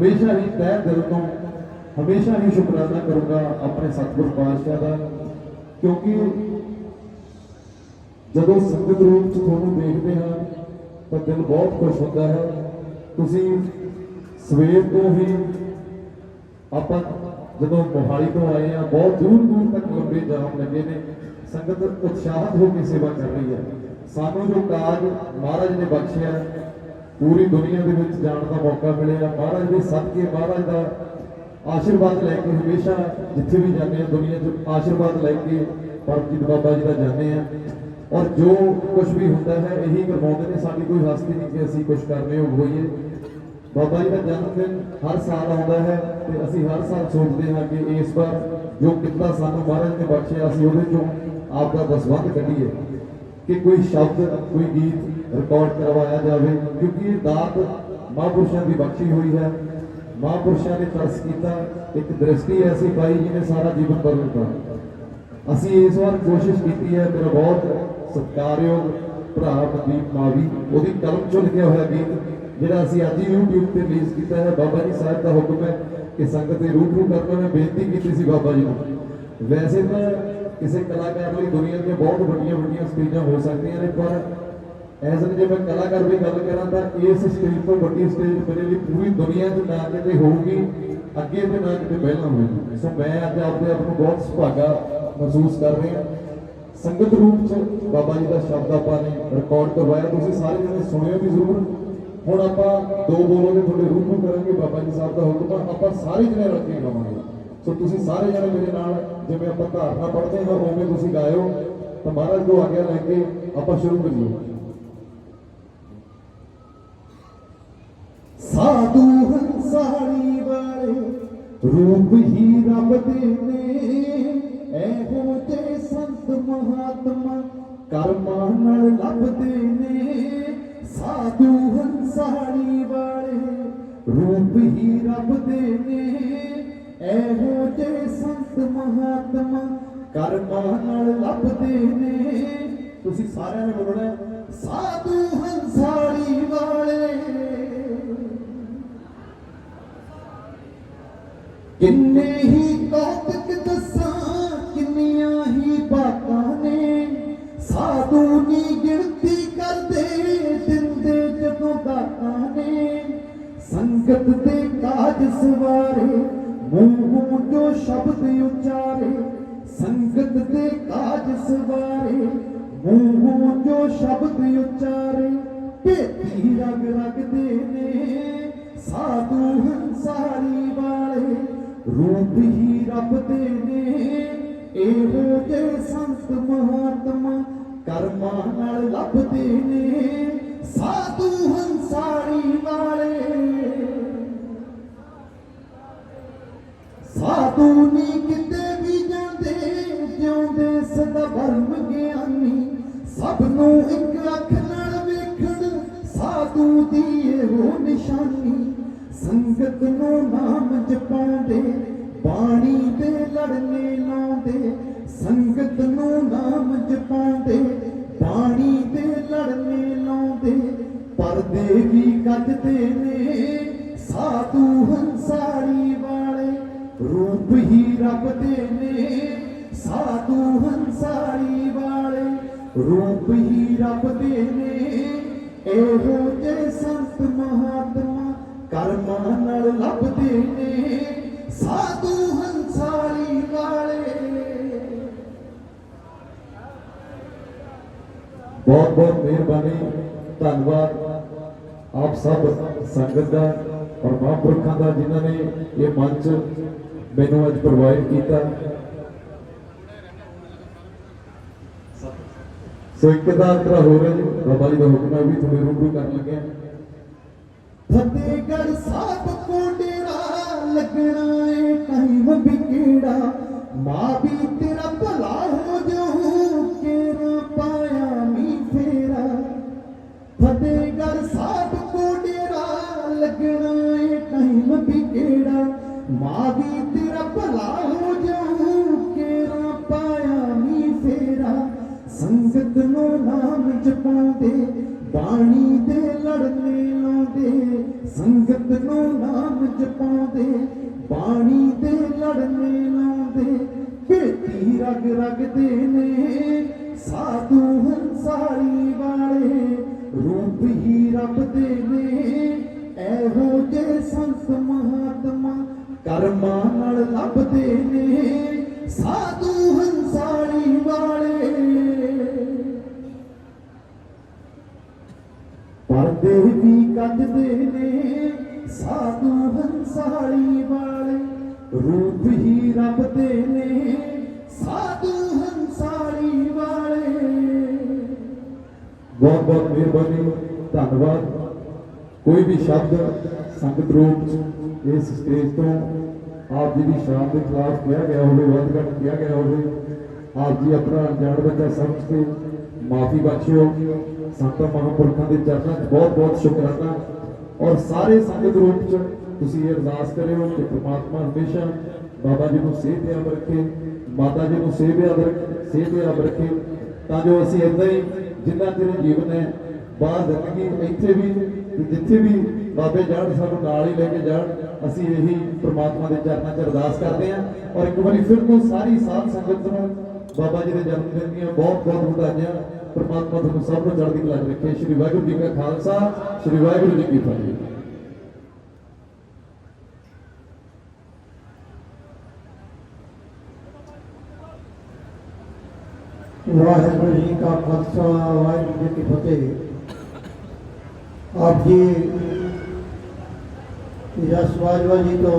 ਹਮੇਸ਼ਾ ਹੀ ਤਹਿ ਦਿਲ ਤੋਂ ਹਮੇਸ਼ਾ ਹੀ ਸ਼ੁਕਰਾਨਾ ਕਰੂੰਗਾ ਆਪਣੇ ਸਤਿਗੁਰ ਪਾਤਸ਼ਾਹ ਦਾ ਕਿਉਂਕਿ ਜਦੋਂ ਸੰਗਤ ਰੂਪ ਚ ਤੁਹਾਨੂੰ ਦੇਖਦੇ ਹਾਂ ਤਾਂ ਦਿਲ ਬਹੁਤ ਖੁਸ਼ ਹੁੰਦਾ ਹੈ ਤੁਸੀਂ ਸਵੇਰ ਤੋਂ ਹੀ ਆਪਾਂ ਜਦੋਂ ਮੋਹਾਲੀ ਤੋਂ ਆਏ ਆ ਬਹੁਤ ਦੂਰ ਦੂਰ ਤੱਕ ਲੰਬੇ ਜਾਮ ਲੱਗੇ ਨੇ ਸੰਗਤ ਉਤਸ਼ਾਹਤ ਹੋ ਕੇ ਸੇਵਾ ਕਰ ਰਹੀ ਹੈ ਸਾਨੂੰ ਜੋ ਕਾਜ ਮਹਾਰਾਜ ਨੇ ਬਖਸ਼ਿਆ ਪੂਰੀ ਦੁਨੀਆ ਦੇ ਵਿੱਚ ਜਾਣ ਦਾ ਮੌਕਾ ਮਿਲਿਆ। ਮਹਾਰਾਜ ਦੇ ਸਦਕੇ ਮਹਾਰਾਜ ਦਾ ਆਸ਼ੀਰਵਾਦ ਲੈ ਕੇ ਹਮੇਸ਼ਾ ਜਿੱਥੇ ਵੀ ਜਾਂਦੇ ਆ, ਦੁਨੀਆ 'ਚ ਆਸ਼ੀਰਵਾਦ ਲੈ ਕੇ ਪਰਮਜੀਤ ਬਾਬਾ ਜੀ ਦਾ ਜਾਂਦੇ ਆ। ਔਰ ਜੋ ਕੁਝ ਵੀ ਹੁੰਦਾ ਹੈ, ਇਹੀ ਕਰਵਾਉਂਦੇ ਨੇ। ਸਾਡੀ ਕੋਈ ਹਸਤੀ ਨਹੀਂ ਕਿ ਅਸੀਂ ਕੁਝ ਕਰਨੇ ਹੋ ਹੋਈਏ। ਬਾਬਾ ਜੀ ਦਾ ਜਨਮ ਦਿਨ ਹਰ ਸਾਲ ਆਉਂਦਾ ਹੈ ਤੇ ਅਸੀਂ ਹਰ ਸਾਲ ਸੋਚਦੇ ਹਾਂ ਕਿ ਇਸ ਵਾਰ ਜੋ ਕਿੱਤਾ ਸਾਨੂੰ ਮਹਾਰਾਜ ਨੇ ਬਖਸ਼ਿਆ, ਅਸੀਂ ਉਹਦੇ ਚੋਂ ਆਪ ਦਾ ਦਸਵੰਧ ਕੱਢੀਏ। ਕਿ ਕੋਈ ਸ਼ਬਦ, ਕੋਈ ਗੀਤ ਰਿਕਾਰਡ ਕਰਵਾਇਆ ਜਾਵੇ, ਕਿਉਂਕਿ ਇਹ ਦਾਤ ਮਹਾਂਪੁਰਸ਼ਾਂ ਦੀ ਬਖਸ਼ੀ ਹੋਈ ਹੈ। ਮਹਾਂਪੁਰਸ਼ਾਂ ਨੇ ਤਰਸ ਕੀਤਾ, ਇੱਕ ਦ੍ਰਿਸ਼ਟੀ ਐਸੀ ਪਾਈ ਜਿਹਨੇ ਸਾਰਾ ਜੀਵਨ ਬਦਲ ਦਿੱਤਾ। ਅਸੀਂ ਇਸ ਵਾਰ ਕੋਸ਼ਿਸ਼ ਕੀਤੀ ਹੈ, ਮੇਰਾ ਬਹੁਤ ਸਤਿਕਾਰਯੋਗ ਭਰਾ ਮਨਦੀਪ ਮਾਵੀ, ਉਹਦੀ ਕਲਮ ਚੋਂ ਲਿਖਿਆ ਹੋਇਆ ਗੀਤ, ਜਿਹੜਾ ਅਸੀਂ ਅੱਜ ਹੀ YouTube ਤੇ ਰਿਲੀਜ਼ ਕੀਤਾ ਹੈ। ਬਾਬਾ ਜੀ ਸਾਹਿਬ ਦਾ ਹੁਕਮ ਹੈ ਕਿ ਸੰਗਤ ਦੇ ਰੂਬਰੂ ਕਰਨ ਮੈਂ ਬੇਨਤੀ ਕੀਤੀ ਸੀ ਬਾਬਾ ਜੀ ਨੂੰ। ਵੈਸੇ ਤਾਂ ਕਿਸੇ ਕਲਾਕਾਰ ਲਈ ਦੁਨੀਆ ਦੀਆਂ ਬਹੁਤ ਵੱਡੀਆਂ ਵੱਡੀਆਂ ਸਟੇਜਾਂ ਹੋ ਸਕਦੀਆਂ ਨੇ, ਪਰ ਐਜ਼ ਜੇ ਮੈਂ ਕਲਾਕਾਰ ਦੀ ਗੱਲ ਕਰਾਂ ਤਾਂ ਇਸ ਸਟੇਜ ਤੋਂ ਵੱਡੀ ਸਟੇਜ ਮੇਰੇ ਲਈ ਪੂਰੀ ਦੁਨੀਆ 'ਚ ਨਾ ਕਿਤੇ ਹੋਊਗੀ। ਅੱਗੇ ਤੇ ਨਾ ਕਿਤੇ ਪਹਿਲਾਂ ਹੋਊਗੀ। ਸੋ ਮੈਂ ਅੱਜ ਆਪਣੇ ਆਪ ਨੂੰ ਬਹੁਤ ਸੁਭਾਗਾ ਮਹਿਸੂਸ ਕਰ ਰਿਹਾ ਸੰਗਤ ਰੂਪ 'ਚ ਬਾਬਾ ਜੀ ਦਾ ਸ਼ਬਦ ਆਪਾਂ ਨੇ ਰਿਕਾਰਡ ਕਰਵਾਇਆ। ਤੁਸੀਂ ਸਾਰੇ ਜਣੇ ਸੁਣਿਓ ਵੀ ਜ਼ਰੂਰ। ਹੁਣ ਆਪਾਂ ਦੋ ਬੋਲੋਗੇ ਤੁਹਾਡੇ ਰੂਪ ਨੂੰ ਕਰਾਂਗੇ ਬਾਬਾ ਜੀ ਸਾਹਿਬ ਦਾ ਹੁਕਮ ਆ, ਆਪਾਂ ਸਾਰੇ ਜਣੇ ਰਲ ਕੇ ਗਾਵਾਂਗੇ। ਸੋ ਤੁਸੀਂ ਸਾਰੇ ਜਣੇ ਮੇਰੇ ਨਾਲ ਜਿਵੇਂ ਆਪਾਂ ਧਾਰਨਾ ਪੜ੍ਹਦੇ ਹਾਂ ਉਵੇਂ ਤੁਸੀਂ ਗਾਇਓ। ਤਾਂ ਮਹਾਰਾਜ ਤੋਂ ਆਗਿਆ ਲੈ ਕੇ ਆਪਾਂ ਸ਼ੁਰੂ ਕਰੀਏ। ਸਾਧੂ ਹੰਸਾਲੀ ਵਾਲੇ, ਰੂਪ ਹੀ ਰੱਬ ਦੇ ਨੇ। ਇਹੋ ਤੇ ਸੰਤ ਮਹਾਤਮਾ ਕਰਮਾਂ ਨਾਲ ਲੱਭਦੇ ਨੇ। ਸਾਧੂ ਹੰਸਾਲੀ ਵਾਲੇ, ਰੂਪ ਹੀ ਰੱਬ ਦੇ ਨੇ। ਇਹੋ ਤੇ ਸੰਤ ਮਹਾਤਮਾ ਕਰਮਾਂ ਨਾਲ ਲੱਭਦੇ ਨੇ। ਤੁਸੀਂ ਸਾਰਿਆਂ ਨੇ ਬੋਲਣਾ ਸੰਗਤ ਦੇ ਕਾਜ ਸਵਾਰੇ ਮੂੰਹੋਂ ਜੋ ਸ਼ਬਦ ਉਚਾਰੇ, ਸੰਗਤ ਦੇ ਕਾਜ ਸਵਾਰੇ ਮੂੰਹੋਂ ਜੋ ਸ਼ਬਦ ਉਚਾਰੇ। ਭੇਤੀ ਰਗ ਰਗਦੇ ਨੇ, ਸਾਧੂ ਹੰਸਾਰੀ ਵਾਲੇ, ਰੂਪ ਹੀ ਰੱਬ ਦੇ ਨੇ। ਇਹੋ ਜੇ ਸੰਤ ਮਹਾਤਮਾ ਕਰਮਾਂ ਨਾਲ ਲੱਭਦੇ ਨੇ, ਸਾਧੂ ਹੰਸਾਰੀ ਸਾਧੂ ਨੀ ਕਿਤੇ ਵੀ ਜਾਂਦੇ, ਜਿਉਂਦੇ ਸਦਾ ਭਰਮ ਗਿਆਨੀ। ਸਭ ਨੂੰ ਇੱਕ ਅੱਖ ਨਾਲ ਵੇਖਣ, ਸਾਧੂ ਦੀ ਇਹੋ ਨਿਸ਼ਾਨੀ। ਸੰਗਤ ਨੂੰ ਨਾਮ ਜਪਾਉਂਦੇ, ਬਾਣੀ ਤੇ ਲੜਨੇ ਲਾਉਂਦੇ। ਸੰਗਤ ਨੂੰ ਨਾਮ ਜਪਾਉਂਦੇ, ਬਾਣੀ ਤੇ ਲੜਨੇ ਲਾਉਂਦੇ। ਪਰਦੇ ਵੀ ਕੱਢਦੇ ਨੇ, ਸਾਧੂ ਹੰਸਾਰੀ ਵਾਲੇ ਰੂਪ ਹੀ ਰੱਬ ਦੇ ਨੇ ਸਾਧੂ ਹੰਸਾਰੀ ਵਾਲੇ ਰੂਪ ਹੀ ਰੱਬ ਦੇ ਨੇ ਇਹੋ ਜੇ ਸੰਤ ਮਹਾਤਮਾ ਕਰਮਾਂ ਨਾਲ ਲੱਭਦੇ ਨੇ ਸਾਧੂ ਹੰਸਾਰੀ ਵਾਲੇ ਬਹੁਤ ਬਹੁਤ ਮਿਹਰਬਾਨੀ ਧੰਨਵਾਦ ਆਪ ਸਭ ਸੰਗਤ ਦਾ ਔਰ ਮਹਾਂਪੁਰਖਾਂ ਦਾ ਜਿਨ੍ਹਾਂ ਨੇ ਇਹ ਮੰਚ ਮੈਨੂੰ ਅੱਜ ਪ੍ਰੋਵਾਈਡ ਕੀਤਾ। ਸੋ ਇੱਕ ਦਾ ਤਰਾ ਹੋ ਰਿਹਾ ਜੀ, ਬਾਬਾ ਜੀ ਦਾ ਹੁਕਮ ਹੈ ਵੀ ਤੁਹਾਨੂੰ ਰੂਬਰੂ ਕਰਨ ਲੱਗਿਆ ਫਤਿਹਗੜ੍ਹ ਸਾਹਿਬ ਕੋ ਡੇਰਾ ਲੱਗਣਾ ਏ ਟਾਈਮ ਵੀ ਕਿਹੜਾ? ਮਾਂ ਵੀ ਤੇਰਾ ਭਲਾ ਸੰਗਤ ਨੂੰ ਨਾਮ ਜਪਾਉਂਦੇ, ਬਾਣੀ ਤੇ ਲੜਨੇ ਲਾਉਂਦੇ, ਸੰਗਤ ਨੂੰ ਨਾਮ ਜਪਾਉਂਦੇ, ਬਾਣੀ ਦੇ ਲੜਨੇ ਲਾਉਂਦੇ। ਭੇਤੀ ਰਗ ਰਗਦੇ ਨੇ, ਸਾਧੂ ਹੰਸਾਰੀ ਵਾਲੇ, ਰੂਪ ਹੀ ਰੱਬ ਦੇ ਨੇ। ਇਹੋ ਜੇ ਸੰਤ ਮਹਾਤਮਾ ਕਰਮਾਂ ਨਾਲ ਲੱਭਦੇ ਨੇ, ਸਾਧੂ ਹੰਸਾਰੀ ਵਾਲੇ ਪਰਦੇ ਵੀ ਕੱਢਦੇ ਨੇ ਸਾਧੂ ਹੰਸਾਲੀ ਵਾਲੇ ਰੂਪ ਹੀ ਰੱਬ ਦੇ ਨੇ ਸਾਧੂ ਹੰਸਾਲੀ ਵਾਲੇ ਬਹੁਤ ਬਹੁਤ ਮਿਹਰਬਾਨੀ ਧੰਨਵਾਦ ਕੋਈ ਵੀ ਸ਼ਬਦ ਸੰਗਤ ਰੂਪ ਚ ਇਸ ਸਟੇਜ ਤੋਂ ਆਪ ਜੀ ਦੀ ਸ਼ਾਨ ਦੇ ਖਿਲਾਫ ਕਿਹਾ ਗਿਆ ਹੋਵੇ ਵੱਧ ਘੱਟ ਕਿਹਾ ਗਿਆ ਹੋਵੇ ਆਪ ਜੀ ਆਪਣਾ ਅਣਜਾਣ ਬੱਚਾ ਸਮਝ ਕੇ ਮਾਫੀ ਬਖਸ਼ਿਓ ਸੰਤਾਂ ਮਹਾਂਪੁਰਖਾਂ ਦੇ ਚਰਨਾਂ 'ਚ ਬਹੁਤ ਬਹੁਤ ਸ਼ੁਕਰਾਨਾ ਔਰ ਸਾਰੇ ਸੰਗਤ ਰੂਪ 'ਚ ਤੁਸੀਂ ਇਹ ਅਰਦਾਸ ਕਰਿਓ ਕਿ ਪ੍ਰਮਾਤਮਾ ਹਮੇਸ਼ਾ ਬਾਬਾ ਜੀ ਨੂੰ ਸਿਹਤਯਾਬ ਰੱਖੇ ਮਾਤਾ ਜੀ ਨੂੰ ਸਿਹਤਯਾਬ ਰੱਖੇ ਸਿਹਤਯਾਬ ਰੱਖੇ ਤਾਂ ਜੋ ਅਸੀਂ ਇਦਾਂ ਹੀ ਜਿੰਨਾ ਚਿਰ ਜੀਵਨ ਹੈ ਬਾਹਰ ਜ਼ਿੰਦਗੀ ਇੱਥੇ ਵੀ ਤੇ ਜਿੱਥੇ ਵੀ ਬਾਬੇ ਜਾਣ ਸਾਨੂੰ ਨਾਲ ਹੀ ਲੈ ਕੇ ਜਾਣ ਅਸੀਂ ਇਹੀ ਪ੍ਰਮਾਤਮਾ ਦੇ ਚਰਨਾਂ 'ਚ ਅਰਦਾਸ ਕਰਦੇ ਹਾਂ ਔਰ ਇੱਕ ਵਾਰੀ ਫਿਰ ਤੋਂ ਸਾਰੀ ਸਾਧ ਸੰਗਤ ਨੂੰ ਬਾਬਾ ਜੀ ਦੇ ਜਨਮ ਦਿਨ ਦੀਆਂ ਬਹੁਤ ਬਹੁਤ ਵਧਾਈਆਂ ਪ੍ਰਮਾਤਮਾ ਤੁਹਾਨੂੰ ਸਭ ਨੂੰ ਚੜ੍ਹਦੀ ਕਲਾ 'ਚ ਰੱਖੇ ਸ਼੍ਰੀ ਵਾਹਿਗੁਰੂ ਜੀ ਕਾ ਖਾਲਸਾ ਸ਼੍ਰੀ ਵਾਹਿਗੁਰੂ ਜੀ ਕੀ ਫਤਿਹ ਵਾਹਿਗੁਰੂ ਜੀ ਕਾ ਖਾਲਸਾ ਵਾਹਿਗੁਰੂ ਜੀ ਕੀ ਫਤਿਹ ਆਪ ਜੀ ਯਸ਼ਵਾਜਵਾ ਜੀ ਤੋਂ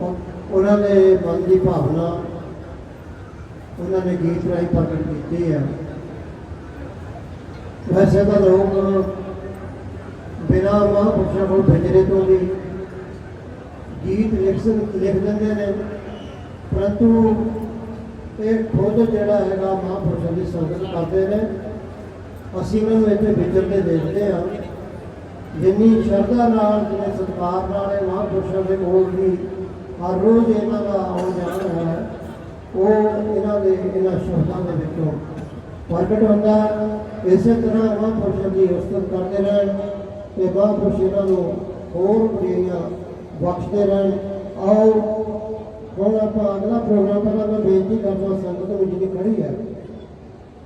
ਉਹ- ਉਹਨਾਂ ਦੇ ਮਨ ਦੀ ਭਾਵਨਾ ਉਹਨਾਂ ਨੇ ਗੀਤ ਰਾਹੀਂ ਪ੍ਰਗਟ ਕੀਤੀ ਹੈ ਵੈਸੇ ਤਾਂ ਲੋਕ ਬਿਨਾਂ ਮਹਾਂਪੁਰਸ਼ਾਂ ਕੋਲ ਭੇਜਣੇ ਤੋਂ ਵੀ ਗੀਤ ਲਿਖ ਲਿਖ ਦਿੰਦੇ ਨੇ। ਪਰੰਤੂ ਇਹ ਖੁਦ ਜਿਹੜਾ ਹੈਗਾ ਮਹਾਂਪੁਰਸ਼ਾਂ ਦੀ ਸੰਗਤ ਕਰਦੇ ਨੇ, ਅਸੀਂ ਉਹਨਾਂ ਨੂੰ ਇੱਥੇ ਵਿਚਰਦੇ ਦੇਖਦੇ ਹਾਂ। ਜਿੰਨੀ ਸ਼ਰਧਾ ਨਾਲ, ਜਿੰਨੇ ਸਤਿਕਾਰ ਨਾਲ ਇਹ ਮਹਾਂਪੁਰਸ਼ਾਂ ਦੇ ਕੋਲ ਵੀ ਹਰ ਰੋਜ਼ ਇਹਨਾਂ ਦਾ ਆਉਣ ਜਾਣਾ ਹੈ। ਉਹ ਇਹਨਾਂ ਦੇ, ਇਹਨਾਂ ਸ਼ਬਦਾਂ ਦੇ ਵਿੱਚੋਂ ਪ੍ਰਗਟ ਹੁੰਦਾ ਇਸੇ ਤਰ੍ਹਾਂ ਮਹਾਂਪੁਰਸ਼ਾਂ ਦੀ ਉਸਤਤ ਕਰਦੇ ਰਹਿਣ ਤੇ ਮਹਾਂਪੁਰਸ਼ ਇਹਨਾਂ ਨੂੰ ਹੋਰ ਬੜੀਆਂ ਬਖਸ਼ਦੇ ਰਹਿਣ। ਆਓ, ਹੁਣ ਆਪਾਂ ਅਗਲਾ ਪ੍ਰੋਗਰਾਮ ਪਹਿਲਾਂ ਮੈਂ ਬੇਨਤੀ ਕਰਦਾ ਸੰਗਤ ਨੂੰ ਜਿਹੜੀ ਖੜੀ ਹੈ,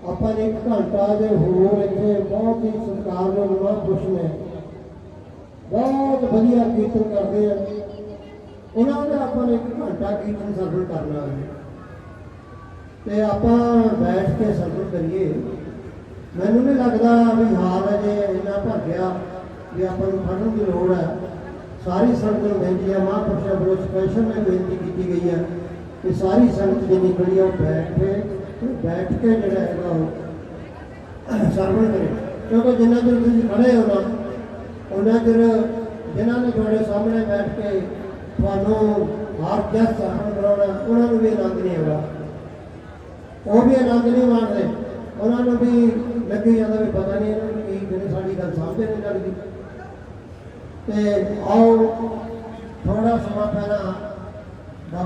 ਆਪਾਂ ਨੇ ਇੱਕ ਘੰਟਾ ਦੇ ਹੋਰ ਇੱਥੇ ਬਹੁਤ ਹੀ ਸਤਿਕਾਰਯੋਗ ਮਹਾਂਪੁਰਸ਼ ਨੇ ਬਹੁਤ ਵਧੀਆ ਕੀਰਤਨ ਕਰਦੇ ਆ। ਉਹਨਾਂ ਦਾ ਆਪਾਂ ਨੇ ਇੱਕ ਘੰਟਾ ਕੀਰਤਨ ਸਰਵਣ ਕਰਨਾ ਹੈ। ਤੇ ਆਪਾਂ ਬੈਠ ਕੇ ਸਰਵਣ ਕਰੀਏ। ਮੈਨੂੰ ਨਹੀਂ ਲੱਗਦਾ ਵੀ ਹਾਲ ਅਜੇ ਇੰਨਾ ਭਰ ਗਿਆ ਵੀ ਆਪਾਂ ਨੂੰ ਫੜਨ ਦੀ ਲੋੜ ਹੈ। ਸਾਰੀ ਸੰਗਤ ਨੂੰ ਬੇਨਤੀ ਹੈ, ਮਹਾਂਪੁਰਸ਼ਾਂ ਵੱਲੋਂ ਸਪੈਸ਼ਲ ਮੈਂ ਬੇਨਤੀ ਕੀਤੀ ਗਈ ਹੈ ਕਿ ਸਾਰੀ ਸੰਗਤ ਜਿੰਨੀ ਖੜੀ ਹੈ, ਉਹ ਬੈਠ ਕੇ ਬੈਠ ਕੇ ਜਿਹੜਾ ਹੈਗਾ ਉਹ ਸਰਵਣ ਕਰੇ। ਕਿਉਂਕਿ ਜਿੰਨਾ ਚਿਰ ਤੁਸੀਂ ਖੜੇ ਹੋ ਨਾ ਉਹਨਾਂ ਚਿਰ ਜਿਨ੍ਹਾਂ ਨੇ ਤੁਹਾਡੇ ਸਾਹਮਣੇ ਬੈਠ ਕੇ ਤੁਹਾਨੂੰ ਹਰ ਜਸ ਸਰਵਣ ਕਰਾਉਣਾ, ਉਹਨਾਂ ਨੂੰ ਵੀ ਆਨੰਦ ਨਹੀਂ ਆਉਣਾ। ਉਹ ਵੀ ਆਨੰਦ ਨਹੀਂ ਮਾਣਦੇ ਉਹਨਾਂ ਨੂੰ ਵੀ ਲੱਗੀ ਜਾਂਦਾ ਵੀ ਪਤਾ ਨਹੀਂ ਇਹਨਾਂ ਨੂੰ ਕੀ ਜਿਹੜੀ ਸਾਡੀ ਗੱਲ ਸਮਝ ਨਹੀਂ ਲੱਗਦੀ ਤੇ ਆਓ ਥੋੜਾ ਸਮਾਂ ਪਹਿਲਾਂ